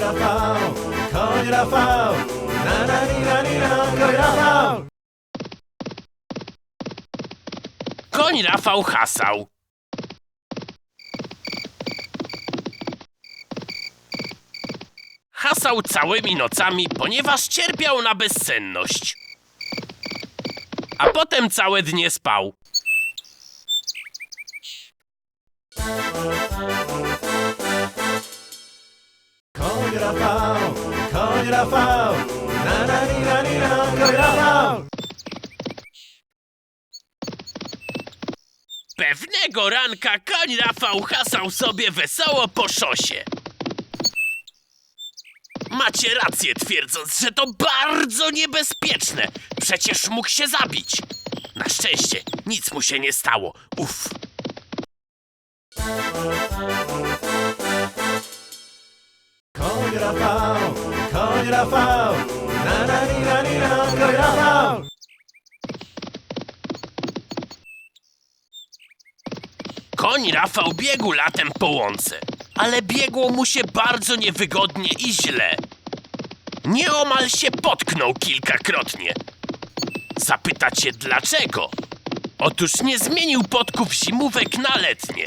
Rafał, koń Rafał, na na ni na ni na, koń Rafał. Koń Rafał hasał. Hasał całymi nocami, ponieważ cierpiał na bezsenność. A potem całe dnie spał. Koń Rafał, koń Rafał, na na ni na ni na, koń Rafał. Pewnego ranka koń Rafał hasał sobie wesoło po szosie. Macie rację twierdząc, że to bardzo niebezpieczne. Przecież mógł się zabić. Na szczęście nic mu się nie stało. Uff. Koń Rafał, koń Rafał, na na ni na ni na, koń Rafał. Koń Rafał biegł latem po łące, ale biegło mu się bardzo niewygodnie i źle. Nieomal się potknął kilkakrotnie. Zapytacie dlaczego? Otóż nie zmienił podków zimówek na letnie.